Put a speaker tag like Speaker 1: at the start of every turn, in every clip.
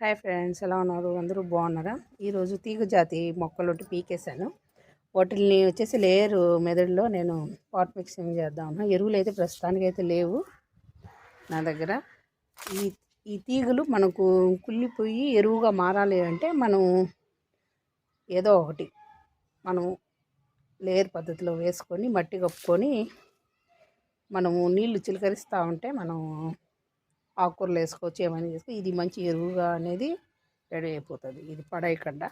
Speaker 1: Hi friends ఎలా ఉన్నారు? అందరూ బాగున్నారా? ఈరోజు తీగ జాతి మొక్కలు ఒకటి పీకేశాను. వాటిని వచ్చేసి లేయరు మెదడులో నేను పాట్ మిక్సింగ్ చేద్దామన్నా ఎరువులు అయితే ప్రస్తుతానికి అయితే లేవు నా దగ్గర. ఈ ఈ తీగలు మనకు కుళ్ళిపోయి ఎరువుగా మారాలి అంటే మనం ఏదో ఒకటి మనం లేయర్ పద్ధతిలో వేసుకొని మట్టి కప్పుకొని మనము నీళ్ళు చిలకరిస్తూ ఉంటే మనం ఆకుకూరలు వేసుకోవచ్చు ఏమైనా చేసుకో ఇది మంచి ఎరువుగా అనేది రెడీ అయిపోతుంది. ఇది పడేయకుండా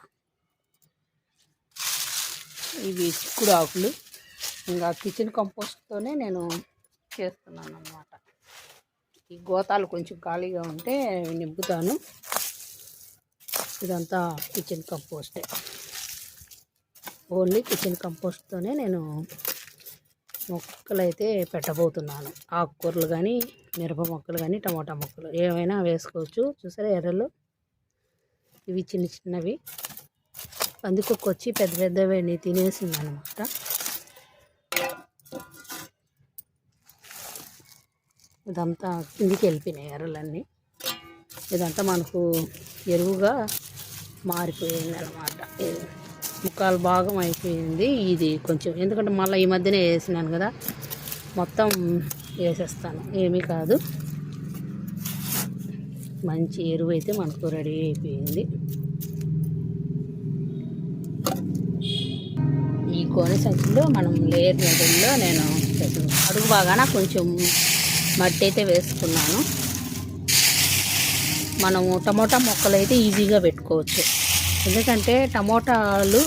Speaker 1: ఇవి చిక్కుడు ఆకులు. ఇంకా కిచెన్ కంపోస్ట్తోనే నేను చేస్తున్నాను అన్నమాట ఈ గోతాలు కొంచెం ఖాళీగా ఉంటే నింపుతాను. ఇదంతా కిచెన్ కంపోస్టే. ఓన్లీ కిచెన్ కంపోస్ట్తోనే నేను మొక్కలు అయితే పెట్టబోతున్నాను. ఆకుకూరలు కానీ మిరప మొక్కలు కానీ టమాటా మొక్కలు ఏమైనా వేసుకోవచ్చు. చూసారా ఎర్రలు? ఇవి చిన్న చిన్నవి. పందికొక్క వచ్చి పెద్ద పెద్దవి తినేసింది అనమాట ఇదంతా కిందికి వెళ్ళిపోయినాయి ఎర్రలన్నీ. ఇదంతా మనకు ఎరువుగా మారిపోయింది అనమాట ముక్కాలు భాగం అయిపోయింది. ఇది కొంచెం ఎందుకంటే మళ్ళీ ఈ మధ్యనే వేసినాను కదా మొత్తం వేసేస్తాను. ఏమీ కాదు. మంచి ఎరువు అయితే మనకు రెడీ అయిపోయింది. ఈ కోని సంచులో మనం లేయర్ మెదడులో నేను అడుగు బాగాన కొంచెం మట్టి అయితే వేసుకున్నాను. మనము టమోటా మొక్కలు అయితే ఈజీగా పెట్టుకోవచ్చు. ఎందుకంటే టమోటాలు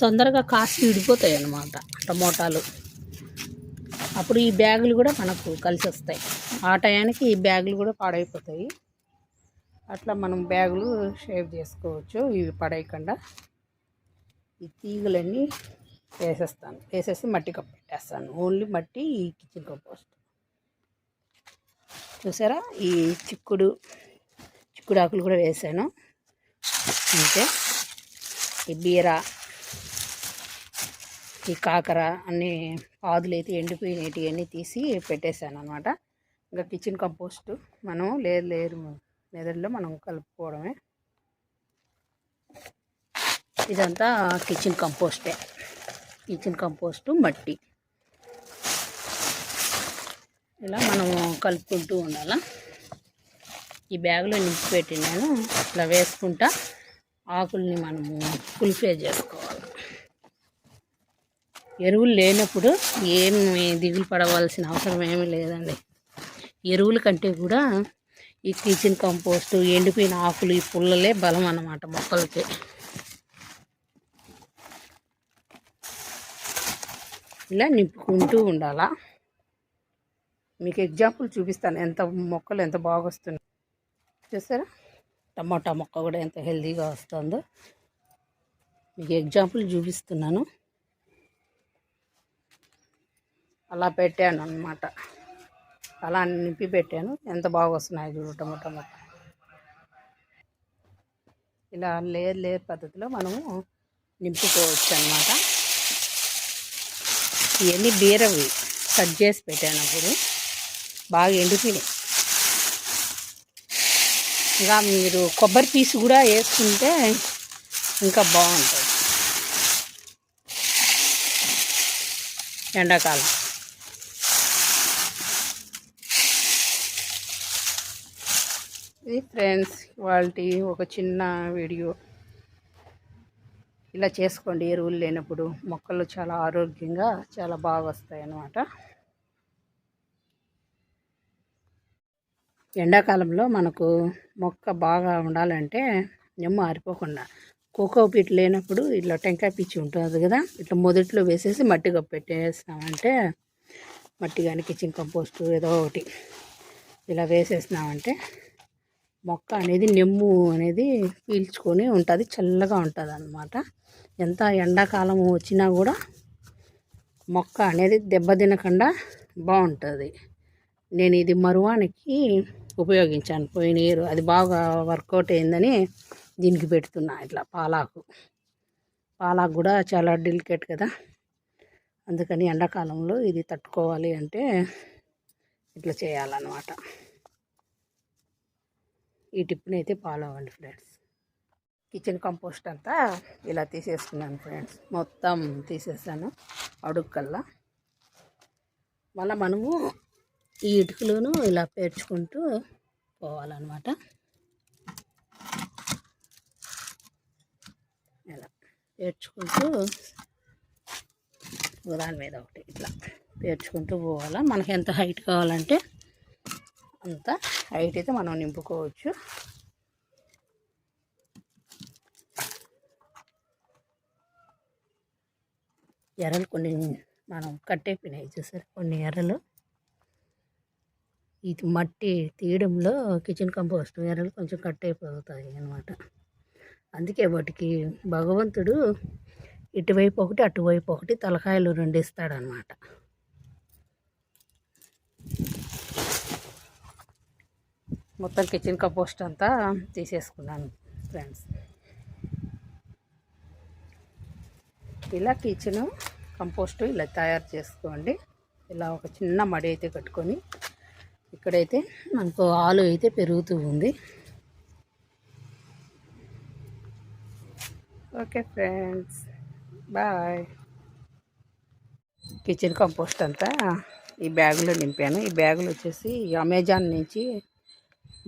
Speaker 1: తొందరగా కాసి విడిపోతాయి అన్నమాట టమోటాలు. అప్పుడు ఈ బ్యాగులు కూడా మనకు కలిసి వస్తాయి. ఆ టయానికి ఈ బ్యాగులు కూడా పాడైపోతాయి. అట్లా మనం బ్యాగులు షేవ్ చేసుకోవచ్చు. ఇవి పడేయకుండా ఈ తీగలన్నీ వేసేస్తాను. వేసేసి మట్టి కప్పు పెట్టేస్తాను. ఓన్లీ మట్టి ఈ కిచెన్ కంపోస్ట్. చూసారా? ఈ చిక్కుడు చిక్కుడు ఆకులు కూడా వేసాను. అంతే ఈ బీర ఈ కాకర అన్ని పాదులు అయితే ఎండిపోయినవి అన్నీ తీసి పెట్టేశాను అనమాట ఇంకా కిచెన్ కంపోస్ట్ మనం లేరు లేరు మెదడులో మనం కలుపుకోవడమే. ఇదంతా కిచెన్ కంపోస్టే కిచెన్ కంపోస్టు మట్టి. ఇలా మనం కలుపుకుంటూ ఉండాలా? ఈ బ్యాగ్లో నింపి పెట్టినాను ఇట్లా వేసుకుంటా ఆకుల్ని మనము కుల్ఫే చేసుకోవాలి. ఎరువులు లేనప్పుడు ఏమి దిగులు పడవలసిన అవసరం ఏమీ లేదండి. ఎరువుల కంటే కూడా ఈ కిచెన్ కంపోస్టు ఎండిపోయిన ఆకులు ఈ పుల్లలే బలం అన్నమాట మొక్కలకి. ఇలా నింపుకుంటూ ఉండాలా? మీకు ఎగ్జాంపుల్ చూపిస్తాను. ఎంత మొక్కలు ఎంత బాగా వస్తున్నాయి. చూసారా టమాటా మొక్క కూడా ఎంత హెల్తీగా వస్తుందో మీకు ఎగ్జాంపుల్ చూపిస్తున్నాను. అలా పెట్టాను అనమాట అలా నింపి పెట్టాను. ఎంత బాగా వస్తున్నాయి చూడు టమాటా మొక్క. ఇలా లేయర్ లేయర్ పద్ధతిలో మనము నింపుకోవచ్చు అనమాట ఇవన్నీ బీరవి కట్ చేసి పెట్టాను అప్పుడు. బాగా ఎండిపోయినాయి. ఇంకా మీరు కొబ్బరి పీసు కూడా వేసుకుంటే ఇంకా బాగుంటుంది. ఎండాకాలం. ఇది ఫ్రెండ్స్ వాళ్ళకి ఒక చిన్న వీడియో. ఇలా చేసుకోండి ఎరువులు లేనప్పుడు మొక్కలు చాలా ఆరోగ్యంగా చాలా బాగా వస్తాయి అన్నమాట ఎండాకాలంలో మనకు మొక్క బాగా ఉండాలంటే నిమ్మ ఆరిపోకుండా కోకో పీట్ లేనప్పుడు ఇట్లా టెంకాయ పిచ్చి ఉంటుంది కదా ఇట్లా మొదట్లో వేసేసి మట్టి పెట్టేసినామంటే మట్టి కానీ కిచెన్ కంపోస్ట్ ఏదో ఒకటి ఇలా వేసేసినామంటే మొక్క అనేది నెమ్ము అనేది పీల్చుకొని ఉంటుంది చల్లగా ఉంటుంది అన్నమాట. ఎంత ఎండాకాలం వచ్చినా కూడా మొక్క అనేది దెబ్బతినకుండా బాగుంటుంది. నేను ఇది మరువానికి ఉపయోగించాను. పోయిన ఇయర్ అది బాగా వర్కౌట్ అయిందని దీనికి పెడుతున్నా ఇట్లా పాలాకు. పాలాకు కూడా చాలా డెలికేట్ కదా. అందుకని ఎండాకాలంలో ఇది తట్టుకోవాలి అంటే ఇట్లా చేయాలన్నమాట. ఈ టిప్ని అయితే ఫాలో అవ్వండి ఫ్రెండ్స్. కిచెన్ కంపోస్ట్ అంతా ఇలా తీసేసుకున్నాను ఫ్రెండ్స్. మొత్తం తీసేసాను అడుక్కల్లా. మళ్ళీ మనము ఈ ఇటుకలను ఇలా పేర్చుకుంటూ పోవాలన్నమాట. ఇలా పేర్చుకుంటూ దాని మీద ఒకటి ఇట్లా పేర్చుకుంటూ పోవాలా. మనకి ఎంత హైట్ కావాలంటే అంత హైట్ అయితే మనం నింపుకోవచ్చు. ఎర్రలు కొన్ని మనం కట్టేపినాయి చూసారు? కొన్ని ఎర్రలు ఇది మట్టి తీయడంలో కిచెన్ కంపోస్ట్ ఎరలు కొంచెం కట్ అయిపోతాయి అనమాట అందుకే వాటికి భగవంతుడు ఇటువైపు ఒకటి అటువైపు ఒకటి తలకాయలు రెండు ఇస్తాడనమాట మొత్తం కిచెన్ కంపోస్ట్ అంతా తీసేసుకున్నాను ఫ్రెండ్స్. ఇలా కిచెన్ కంపోస్ట్ ఇలా తయారు చేసుకోండి. ఇలా ఒక చిన్న మడి అయితే కట్టుకొని ఇక్కడైతే మనకు ఆలు అయితే పెరుగుతూ ఉంది. Okay friends bye. Kitchen compost అంతా ఈ బ్యాగులో నింపాను. ఈ బ్యాగులు వచ్చేసి అమెజాన్ నుంచి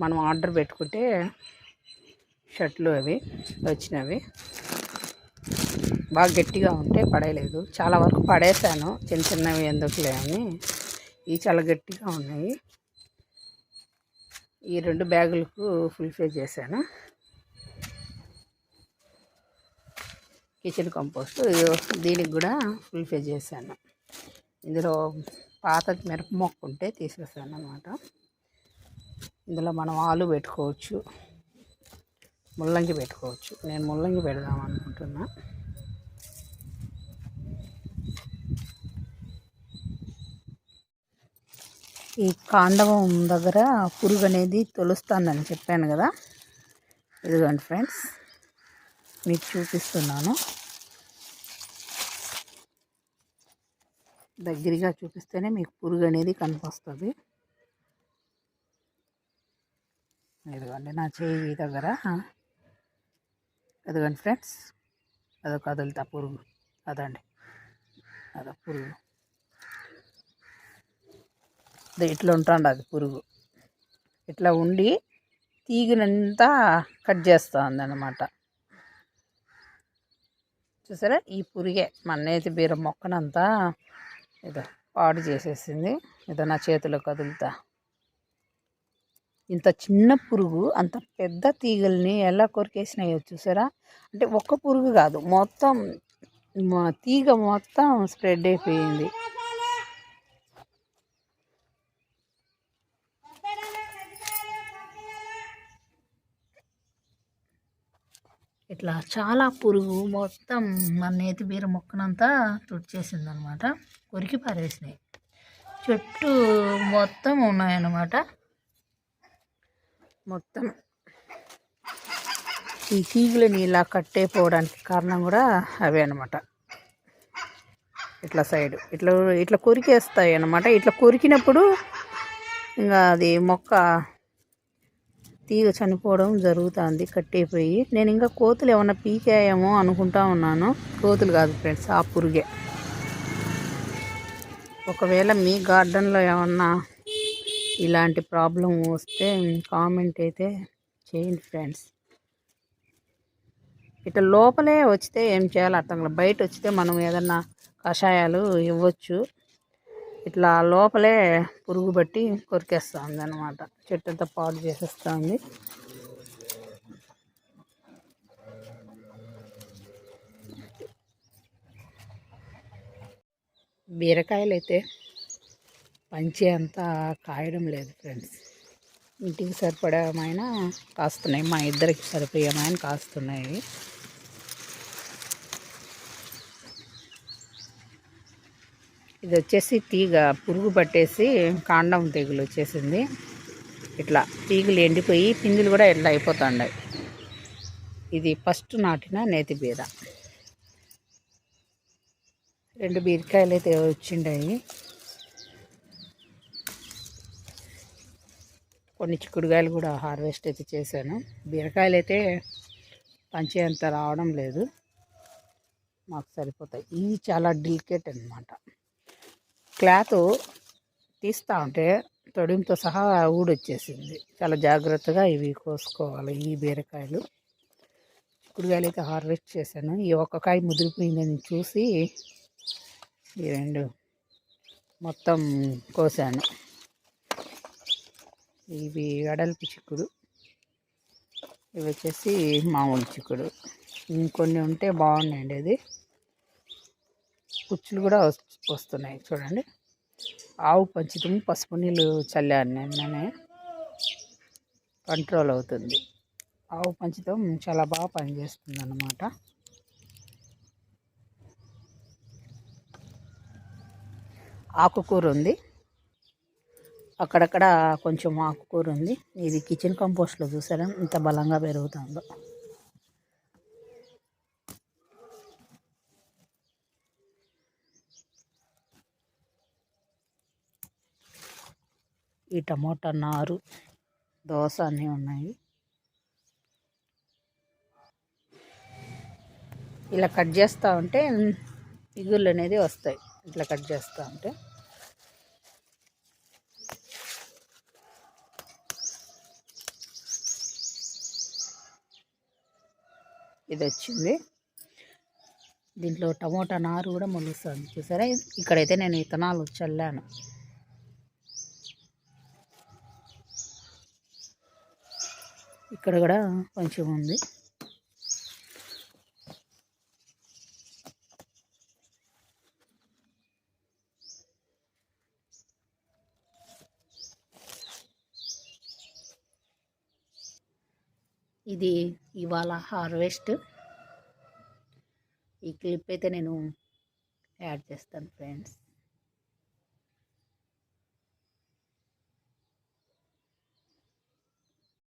Speaker 1: మనం ఆర్డర్ పెట్టుకుంటే షర్ట్లు అవి వచ్చినవి. బాగా గట్టిగా ఉంటే పడేయలేదు. చాలా వరకు పడేసాను చిన్న చిన్నవి ఎందుకులే అని. ఇవి చాలా గట్టిగా ఉన్నాయి. ఈ రెండు బ్యాగులకు ఫుల్ఫిల్ చేశాను. కిచెన్ కంపోస్ట్ దీనికి కూడా ఫుల్ఫిల్ చేశాను. ఇందులో పాత మిరప మొక్క ఉంటే తీసేసాను అనమాట ఇందులో మనం ఆలు పెట్టుకోవచ్చు ముల్లంగి పెట్టుకోవచ్చు. నేను ముల్లంగి పెడదాం అనుకుంటున్నా. ఈ కాండవం దగ్గర పురుగు అనేది తొలుస్తుందని చెప్పాను కదా. ఇదిగోండి ఫ్రెండ్స్ మీకు చూపిస్తున్నాను. దగ్గరగా చూపిస్తేనే మీకు పురుగు అనేది కనిపిస్తుంది. ఇదిగోండి నా చేయి దగ్గర. ఇదిగోండి ఫ్రెండ్స్ అదొక కదులుతా పురుగు. అదండి అదో పురుగు. ఇట్లా ఉంటుంది అది పురుగు. ఇట్లా ఉండి తీగనంతా కట్ చేస్తుంది అన్నమాట చూసారా? ఈ పురిగే మన్నైతే బీర మొక్కనంతా ఇదో పాడు చేసేసింది. ఇదో నా చేతిలో కదులుతా. ఇంత చిన్న పురుగు అంత పెద్ద తీగల్ని ఎలా కొరికేసినాయో చూసారా? అంటే ఒక్క పురుగు కాదు మొత్తం తీగ మొత్తం స్ప్రెడ్ అయిపోయింది. ఇట్లా చాలా పురుగు మొత్తం మన నేతి బీర మొక్కనంతా తుడిచేసింది అనమాట కొరికి పారేసినాయి. చెట్టు మొత్తం ఉన్నాయన్నమాట. మొత్తం ఈ తీగులని ఇలా కట్టేపోవడానికి కారణం కూడా అవే అనమాట ఇట్లా సైడ్. ఇట్లా ఇట్లా కొరికేస్తాయి అనమాట ఇట్లా కొరికినప్పుడు ఇంకా అది మొక్క తీగ చనిపోవడం జరుగుతుంది కట్టేపోయి. నేను ఇంకా కోతులు ఏమన్నా పీకాయేమో అనుకుంటా ఉన్నాను. కోతులు కాదు ఫ్రెండ్స్ ఆ పురుగే. ఒకవేళ మీ గార్డెన్లో ఏమన్నా ఇలాంటి ప్రాబ్లం వస్తే కామెంట్ అయితే చేయండి ఫ్రెండ్స్. ఇట్లా లోపలే వచ్చితే ఏం చేయాలి అర్థం బయట వచ్చితే మనం ఏదన్నా కషాయాలు ఇవ్వచ్చు. ఇట్లా లోపలే పురుగు బట్టి కొరికేస్తుంది అనమాట చెట్టు అంతా పాడు చేసేస్తుంది. బీరకాయలు అయితే పంచి అంతా కాయడం లేదు ఫ్రెండ్స్. ఇంటికి సరిపడమైన కాస్తున్నాయి. మా ఇద్దరికి సరిపోయేమైన కాస్తున్నాయి. ఇది వచ్చేసి తీగ పురుగు పట్టేసి కాండం తెగులు వచ్చేసింది. ఇట్లా తీగలు ఎండిపోయి పిందులు కూడా ఇట్లా అయిపోతుండాయి. ఇది ఫస్ట్ నాటిన నేతి బీర. రెండు బీరకాయలు అయితే వచ్చిండాయి. కొన్ని చిక్కుడుకాయలు కూడా హార్వెస్ట్ అయితే చేశాను. బీరకాయలు అయితే పంచేంత రావడం లేదు. మాకు సరిపోతాయి. ఇవి చాలా డిలికేట్ అనమాట క్లాత్ తీస్తూ ఉంటే తొడిమితో సహా ఊడొచ్చేసింది. చాలా జాగ్రత్తగా ఇవి కోసుకోవాలి ఈ బీరకాయలు. చిక్కుడుకాయలు అయితే హార్వెస్ట్ చేశాను. ఈ ఒక్క కాయ ముదిరిపోయిందని చూసి ఈ రెండు మొత్తం కోసాను. ఇవి వెడల్పు చిక్కుడు ఇవి వచ్చేసి మామూలు చిక్కుడు. ఇంకొన్ని ఉంటే బాగున్నాయండి అది. పుచ్చులు కూడా వస్తున్నాయి. చూడండి. ఆవు పంచితం పసుపు నీళ్ళు చల్లాను నిన్ననే కంట్రోల్ అవుతుంది. ఆవు పంచితం చాలా బాగా పనిచేస్తుంది అన్నమాట ఆకుకూర ఉంది. అక్కడక్కడ కొంచెం ఆకుకూర ఉంది. ఇది కిచెన్ కంపోస్ట్లో చూసారా? ఇంత బలంగా పెరుగుతుందో. ఈ టమోటా నారు దోస అన్నీ ఉన్నాయి. ఇలా కట్ చేస్తూ ఉంటే ఇగుళ్ళు అనేది వస్తాయి. ఇట్లా కట్ చేస్తూ ఉంటే. ఇది వచ్చింది. దీంట్లో టమోటా నారు కూడా మొలుస్తుంది. చూసారా? ఇక్కడైతే నేను ఇతనాలు చల్లాను. ఇక్కడ కూడా కొంచెం ఉంది. ఇది ఇవాళ హార్వెస్ట్. ఈ క్లిప్ అయితే నేను యాడ్ చేస్తాను ఫ్రెండ్స్.